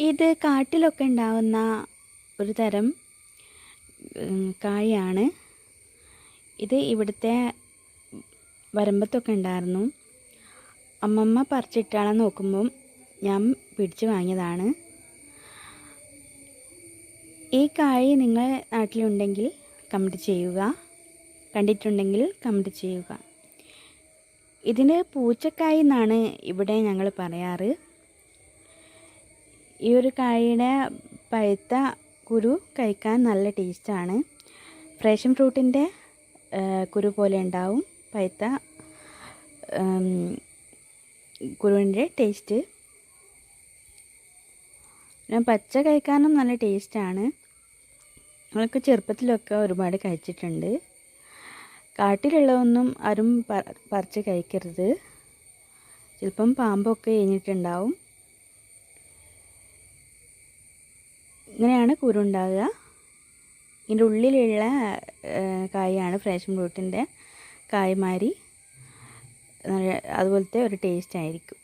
ഇത് കാട്ടിലൊക്കെ ഉണ്ടാവുന്ന ഒരു തരം കായാണ്. ഇത് ഇവിടുത്തെ വരമ്പത്തൊക്കെ ഉണ്ടായിരുന്നു. അമ്മമ്മ പറിച്ചിട്ടാളെ നോക്കുമ്പം ഞാൻ പിടിച്ചു വാങ്ങിയതാണ്. ഈ കായ് നിങ്ങൾ നാട്ടിലുണ്ടെങ്കിൽ കമന്റ് ചെയ്യുക. കണ്ടിട്ടുണ്ടെങ്കിൽ കമന്റ് ചെയ്യുക. ഇതിന് പൂച്ചക്കായ് എന്നാണ് ഇവിടെ ഞങ്ങൾ പറയാറ്. ഈ ഒരു കായയുടെ പഴുത്ത കുരു കഴിക്കാൻ നല്ല ടേസ്റ്റാണ്. ഫ്രഷൻ ഫ്രൂട്ടിന്റെ കുരു പോലെ ഉണ്ടാവും പഴുത്ത കുരുവിന്റെ ടേസ്റ്റ്. ഞാൻ പച്ച കഴിക്കാനും നല്ല ടേസ്റ്റാണ്. നമ്മളൊക്കെ ചെറുപ്പത്തിലൊക്കെ ഒരുപാട് കഴിച്ചിട്ടുണ്ട്. കാട്ടിലുള്ളതൊന്നും ആരും പറിച്ച് കഴിക്കരുത്. ചിലപ്പം പാമ്പൊക്കെ എഴുന്നിട്ടുണ്ടാവും ഇങ്ങനെയാണ് കുരുണ്ടാവുക ഇതിന്റെ ഉള്ളിലുള്ള കായാണ് ഫ്രഷ് ഫ്രൂട്ടിന്റെ കായ്മാരി അതുപോലത്തെ ഒരു ടേസ്റ്റ് ആയിരിക്കും.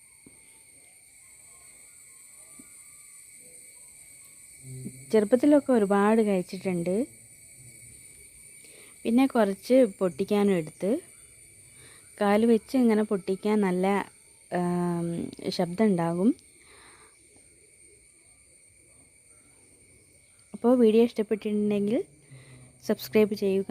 ചെറുപ്പത്തിലൊക്കെ ഒരുപാട് കഴിച്ചിട്ടുണ്ട്. പിന്നെ കുറച്ച് പൊട്ടിക്കാനും എടുത്ത്. കാൽ വെച്ച് ഇങ്ങനെ പൊട്ടിക്കാൻ നല്ല ശബ്ദം ഉണ്ടാകും. അപ്പോൾ വീഡിയോ ഇഷ്ടപ്പെട്ടിട്ടുണ്ടെങ്കിൽ സബ്സ്ക്രൈബ് ചെയ്യുക.